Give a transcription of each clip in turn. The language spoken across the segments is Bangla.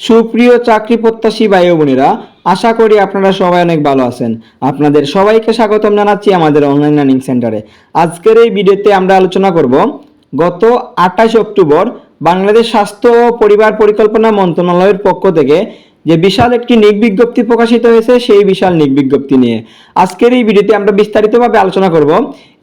সুপ্রিয় চাকরি প্রত্যাশী ভাই বোনেরা, আশা করি আপনারা সবাই অনেক ভালো আছেন। আপনাদের সবাইকে স্বাগতম জানাচ্ছি আমাদের অনলাইন লার্নিং সেন্টারে আজকের এই ভিডিওতে আমরা আলোচনা করব, গত আঠাশ অক্টোবর বাংলাদেশ স্বাস্থ্য ও পরিবার পরিকল্পনা মন্ত্রণালয়ের পক্ষ থেকে যে বিশাল একটি নিক বিজ্ঞপ্তি প্রকাশিত হয়েছে, সেই বিশাল নিক বিজ্ঞপ্তি নিয়ে। আজকের এই ভিডিওতে আমরা বিস্তারিতভাবে আলোচনা করব।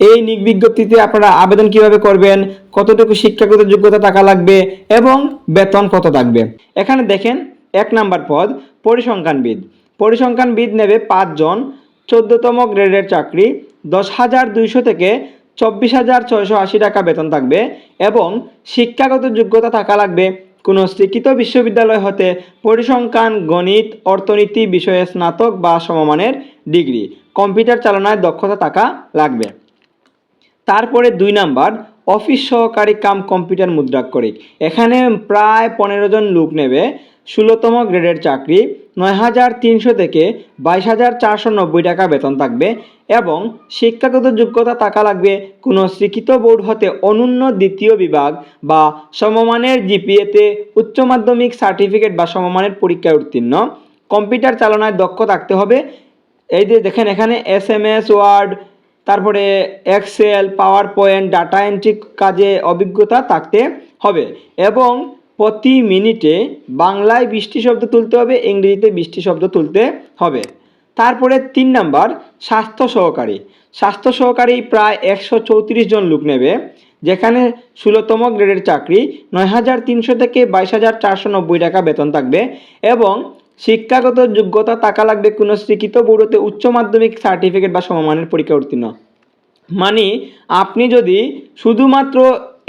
এই নিক বিজ্ঞপ্তিতে আপনারা আবেদন কীভাবে করবেন, কতটুকু শিক্ষাগত যোগ্যতা টাকা লাগবে এবং বেতন কত থাকবে। এখানে দেখেন, এক নাম্বার পদ, পরিসংখ্যানবিদ। পরিসংখ্যানবিদ নেবে পাঁচজন চোদ্দতম গ্রেডের চাকরি, দশ হাজার দুইশো থেকে চব্বিশ হাজার ছয়শো আশি টাকা বেতন থাকবে এবং শিক্ষাগত যোগ্যতা থাকা লাগবে কোনো স্বীকৃত বিশ্ববিদ্যালয় হতে পরিসংখ্যান, গণিত, অর্থনীতি বিষয়ে স্নাতক বা সমমানের ডিগ্রি, কম্পিউটার চালনায় দক্ষতা থাকা লাগবে। তারপরে দুই নাম্বার, অফিস সহকারী কাম কম্পিউটার মুদ্রাক্ষরিক। এখানে প্রায় পনেরো জন লোক নেবে। ষোলোতম গ্রেডের চাকরি নয় হাজার তিনশো থেকে বাইশ হাজার চারশো নব্বই টাকা বেতন থাকবে এবং শিক্ষাগত যোগ্যতা থাকা লাগবে কোনো শিক্ষিত বোর্ড হতে অনন্য দ্বিতীয় বিভাগ বা সমমানের জিপিএতে উচ্চ মাধ্যমিক সার্টিফিকেট বা সমমানের পরীক্ষায় উত্তীর্ণ। কম্পিউটার চালনায় দক্ষ থাকতে হবে। এই যে দেখেন এখানে এস এম এস ওয়ার্ড, তারপরে Excel PowerPoint data entry কাজে অভিজ্ঞতা থাকতে হবে এবং প্রতি মিনিটে বাংলায় বৃষ্টি শব্দ তুলতে হবে, ইংরেজিতে বৃষ্টি শব্দ তুলতে হবে। তারপরে তিন নাম্বার, স্বাস্থ্য সহকারী। স্বাস্থ্য সহকারী প্রায় একশো চৌত্রিশ জন লোক নেবে, যেখানে ষোলোতম গ্রেডের চাকরি, নয় হাজার তিনশো থেকে বাইশ হাজার চারশো নব্বই টাকা বেতন থাকবে এবং শিক্ষাগত যোগ্যতা টাকা লাগবে কোনো স্বীকৃত বোর্ডতে উচ্চ মাধ্যমিক সার্টিফিকেট বা সমমানের পরীক্ষা উত্তীর্ণ। মানে আপনি যদি শুধুমাত্র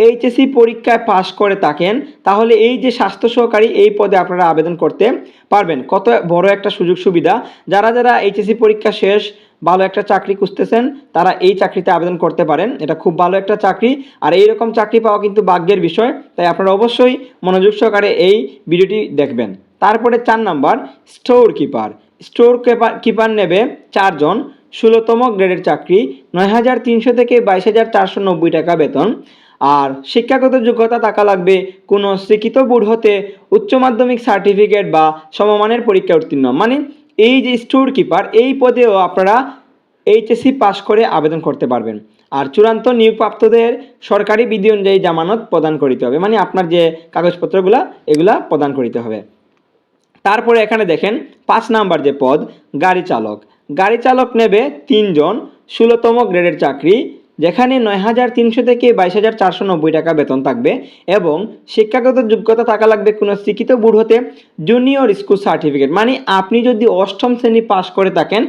এইচএসসি পরীক্ষায় পাশ করে থাকেন, তাহলে এই যে স্বাস্থ্য সহকারী এই পদে আপনারা আবেদন করতে পারবেন। কত বড় একটা সুযোগ সুবিধা। যারা যারা এইচএসসি পরীক্ষা শেষ, ভালো একটা চাকরি খুঁজতেছেন, তারা এই চাকরিতে আবেদন করতে পারেন। এটা খুব ভালো একটা চাকরি। আর এই রকম চাকরি পাওয়া কিন্তু ভাগ্যের বিষয়। তাই আপনারা অবশ্যই মনোযোগ সহকারে এই ভিডিওটি দেখবেন। তারপরে চার number storekeeper storekeeper keeper নেবে চারজন ষোলোতম গ্রেডের চাকরি, নয় হাজার তিনশো থেকে বাইশ হাজার চারশো নব্বই টাকা বেতন। আর শিক্ষাগত যোগ্যতা টাকা লাগবে কোনো শিক্ষিত বোর্ড হতে উচ্চ মাধ্যমিক সার্টিফিকেট বা সমমানের পরীক্ষা উত্তীর্ণ। মানে এই যে স্টোর কিপার, এই পদেও আপনারা এইচএসসি পাস করে আবেদন করতে পারবেন। আর চূড়ান্ত নিয়োগপ্রাপ্তদের সরকারি বিধি অনুযায়ী জামানত প্রদান করিতে হবে। মানে আপনার যে কাগজপত্রগুলো, এগুলা প্রদান করিতে হবে। তারপরে এখানে দেখেন পাঁচ নাম্বার যে পদ, গাড়ি চালক। গাড়ি চালক নেবে তিনজন, ষোলোতম গ্রেডের চাকরি যেখানে নয় হাজার তিনশো থেকে বাইশ হাজার চারশো নব্বই টাকা বেতন থাকবে এবং শিক্ষাগত যোগ্যতা থাকা লাগবে কোনো শিক্ষিত বোর্ড হতে জুনিয়র স্কুল সার্টিফিকেট মানে আপনি যদি অষ্টম শ্রেণি পাস করে থাকেন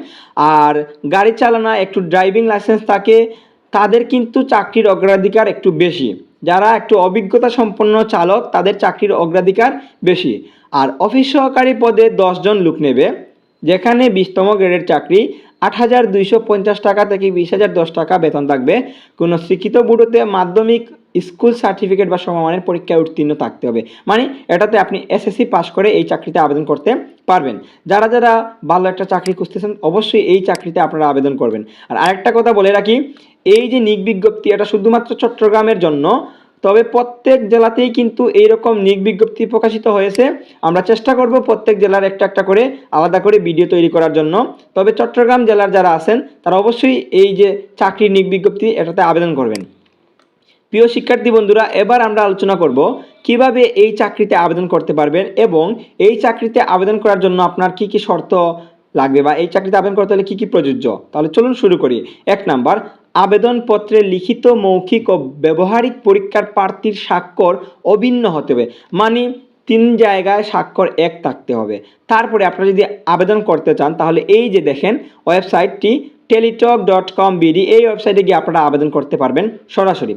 আর গাড়ি চালানো, একটু ড্রাইভিং লাইসেন্স থাকে, তাদের কিন্তু চাকরির অগ্রাধিকার একটু বেশি। যারা একটু অভিজ্ঞতা সম্পন্ন চালক, তাদের চাকরির অগ্রাধিকার বেশি। আর অফিস সহকারী পদে দশজন লোক নেবে। যেখানে বিশতম গ্রেডের চাকরি আট হাজার দুইশো পঞ্চাশ টাকা থেকে বিশ হাজার দশ টাকা বেতন থাকবে। কোনো শিক্ষিত বুড়োতে মাধ্যমিক স্কুল সার্টিফিকেট বা সমমানের পরীক্ষায় উত্তীর্ণ থাকতে হবে। মানে এটাতে আপনি এসএসসি পাস করে এই চাকরিতে আবেদন করতে পারবেন। যারা যারা ভালো একটা চাকরি খুঁজতেছেন, অবশ্যই এই চাকরিতে আপনারা আবেদন করবেন। আর আরেকটা কথা বলে রাখি, এই যে নিক বিজ্ঞপ্তি এটা শুধুমাত্র চট্টগ্রামের জন্য তবে প্রত্যেক জেলাতেই কিন্তু এইরকম নিক প্রকাশিত হয়েছে। আমরা চেষ্টা করব প্রত্যেক জেলার একটা একটা করে আলাদা করে ভিডিও তৈরি করার জন্য। তবে চট্টগ্রাম জেলার যারা আছেন, তারা অবশ্যই এই যে চাকরির নিক বিজ্ঞপ্তি, এটাতে আবেদন করবেন। প্রিয় শিক্ষার্থী বন্ধুরা, এবার আমরা আলোচনা করব কীভাবে এই চাকরিতে আবেদন করতে পারবেন এবং এই চাকরিতে আবেদন করার জন্য আপনার কি কি শর্ত লাগবে বা এই চাকরিতে আবেদন করতে হলে কী কী প্রযোজ্য? তাহলে চলুন শুরু করি। এক নাম্বার আবেদনপত্রে লিখিত মৌখিক ও ব্যবহারিক পরীক্ষার প্রার্থীর স্বাক্ষর অভিন্ন হতে হবে। মানে তিন জায়গায় স্বাক্ষর এক থাকতে হবে। তারপরে আপনারা যদি আবেদন করতে চান, তাহলে এই যে দেখেন, ওয়েবসাইটটি টেলিটক ডট কম বিডি এই ওয়েবসাইটে গিয়ে আপনারা আবেদন করতে পারবেন সরাসরি।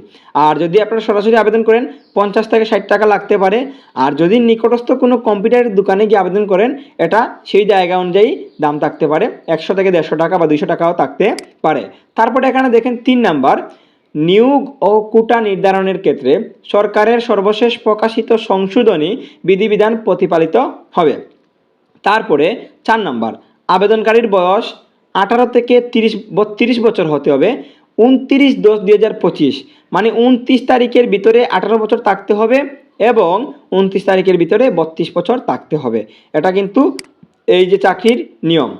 আর যদি আপনারা সরাসরি আবেদন করেন, পঞ্চাশ থেকে ষাট টাকা লাগতে পারে। আর যদি নিকটস্থ কোনো কম্পিউটারের দোকানে গিয়ে আবেদন করেন, এটা সেই জায়গা অনুযায়ী দাম থাকতে পারে। একশো থেকে দেড়শো টাকা বা দুইশো টাকাও থাকতে পারে। তারপরে এখানে দেখেন তিন নাম্বার, নিয়োগ ও কোটা নির্ধারণের ক্ষেত্রে সরকারের সর্বশেষ প্রকাশিত সংশোধনী বিধিবিধান প্রতিপালিত হবে। তারপরে চার নাম্বার, আবেদনকারীর বয়স আঠারো থেকে তিরিশ বত্রিশ বছর হতে হবে। উনত্রিশ দশ দুই হাজার পঁচিশ মানে উনত্রিশ তারিখের ভিতরে আঠারো বছর থাকতে হবে এবং উনত্রিশ তারিখের ভিতরে বত্রিশ বছর থাকতে হবে। এটা কিন্তু এই যে চাকরির নিয়ম।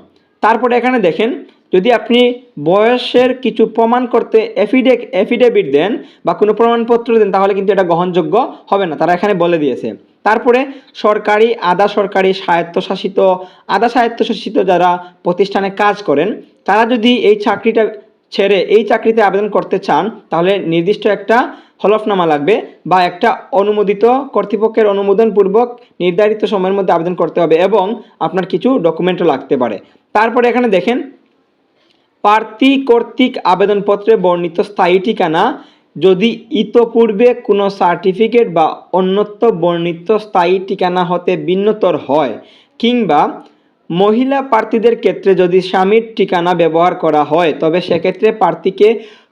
তারপরে এখানে দেখেন, যদি আপনি বয়সের কিছু প্রমাণ করতে এফিডে এফিডেভিট দেন বা কোনো প্রমাণপত্র দেন, তাহলে কিন্তু এটা গ্রহণযোগ্য হবে না। তারা এখানে বলে দিয়েছে। তারপরে সরকারি, আধা সরকারি স্বায়ত্তশাসিত, আধা স্বায়ত্তশাসিত যারা প্রতিষ্ঠানে কাজ করেন, তারা যদি এই চাকরিটা ছেড়ে এই চাকরিতে আবেদন করতে চান, তাহলে নির্দিষ্ট একটা হলফনামা লাগবে বা একটা অনুমোদিত, কর্তৃপক্ষের অনুমোদনপূর্বক নির্ধারিত সময়ের মধ্যে আবেদন করতে হবে এবং আপনার কিছু ডকুমেন্টও লাগতে পারে। তারপরে এখানে দেখেন, প্রার্থী কর্তৃক আবেদনপত্রে বর্ণিত স্থায়ী ঠিকানা যদি ইতপূর্বে কোনো সার্টিফিকেট বা অন্যত্র বর্ণিত স্থায়ী ঠিকানা হতে ভিন্নতর হয়, কিংবা মহিলা প্রার্থীদের ক্ষেত্রে যদি স্বামীর ঠিকানা ব্যবহার করা হয়, তবে সেক্ষেত্রে প্রার্থীকে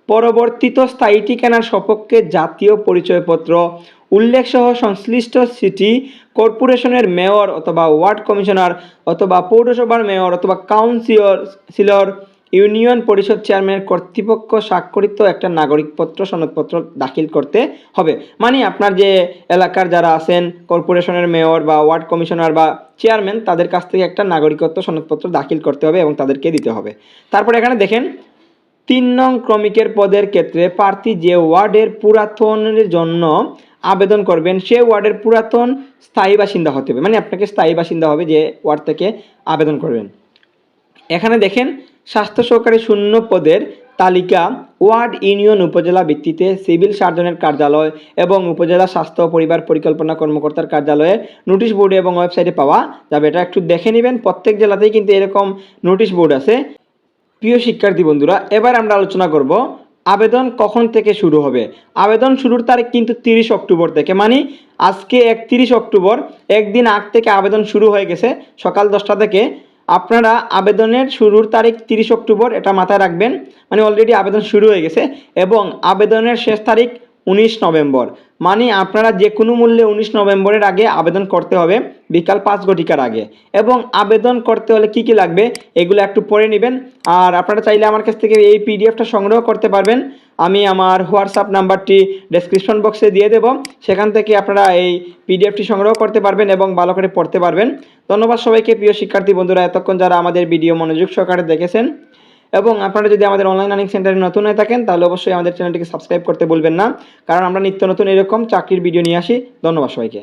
পরবর্তীত স্থায়ী ঠিকানার সপক্ষে জাতীয় পরিচয়পত্র, উল্লেখসহ সংশ্লিষ্ট সিটি কর্পোরেশনের মেয়র অথবা ওয়ার্ড কমিশনার অথবা পৌরসভার মেয়র অথবা কাউন্সিলর সিলর ইউনিয়ন পরিষদ চেয়ারম্যানের কর্তৃপক্ষ স্বাক্ষরিত একটা নাগরিকপত্র, সনদপত্র দাখিল করতে হবে। মানে আপনার যে এলাকার যারা আছেন, কর্পোরেশনের মেয়র বা ওয়ার্ড কমিশনার বা চেয়ারম্যান, তাদের কাছ থেকে একটা নাগরিকত্ব সনদপত্র দাখিল করতে হবে এবং তাদেরকে দিতে হবে। তারপরে এখানে দেখেন, তিন নং ক্রমিকের পদের ক্ষেত্রে প্রার্থী যে ওয়ার্ডের পুরাতনের জন্য আবেদন করবেন, সে ওয়ার্ডের পুরাতন স্থায়ী বাসিন্দা হতে হবে। মানে আপনাকে স্থায়ী বাসিন্দা হবে যে ওয়ার্ড থেকে আবেদন করবেন। এখানে দেখেন, স্বাস্থ্য সহকারী শূন্য পদের তালিকা ওয়ার্ড ইউনিয়ন উপজেলা ভিত্তিতে সিভিল সার্জনের কার্যালয় এবং উপজেলা স্বাস্থ্য পরিবার পরিকল্পনা কর্মকর্তার কার্যালয়ে নোটিশ বোর্ডে এবং ওয়েবসাইটে পাওয়া যাবে। এটা একটু দেখে নেবেন, প্রত্যেক জেলাতেই কিন্তু এরকম নোটিশ বোর্ড আছে। প্রিয় শিক্ষার্থী বন্ধুরা, এবার আমরা আলোচনা করব আবেদন কখন থেকে শুরু হবে? আবেদন শুরুর তারিখ কিন্তু তিরিশ অক্টোবর থেকে মানে আজকে একত্রিশ অক্টোবর, একদিন আগ থেকে আবেদন শুরু হয়ে গেছে, সকাল দশটা থেকে আপনারা আবেদনের শুরুর তারিখ তিরিশ অক্টোবর এটা মাথায় রাখবেন। মানে অলরেডি আবেদন শুরু হয়ে গেছে এবং আবেদনের শেষ তারিখ উনিশ নভেম্বর। মানে আপনারা যে কোনো মূল্যে উনিশ নভেম্বরের আগে আবেদন করতে হবে, বিকাল পাঁচ ঘটিকার আগে। এবং আবেদন করতে হলে কি কি লাগবে, এগুলো একটু পড়ে নেবেন। আর আপনারা চাইলে আমার কাছ থেকে এই পিডিএফটা সংগ্রহ করতে পারবেন। আমি আমার হোয়াটসঅ্যাপ নাম্বারটি ডেসক্রিপশন বক্সে দিয়ে দেব। সেখান থেকে আপনারা এই পিডিএফটি সংগ্রহ করতে পারবেন এবং ভালো করে পড়তে পারবেন। ধন্যবাদ সবাইকে, প্রিয় শিক্ষার্থী বন্ধুরা, এতক্ষণ যারা আমাদের ভিডিও মনোযোগ সহকারে দেখেছেন এবং আপনারা যদি আমাদের অনলাইন আর্নিং সেন্টারে নতুন হয়ে থাকেন, তাহলে অবশ্যই আমাদের চ্যানেলটিকে সাবস্ক্রাইব করতে বলবেন না। কারণ আমরা নিত্য নতুন এরকম চাকরির ভিডিও নিয়ে আসি। ধন্যবাদ সবাইকে।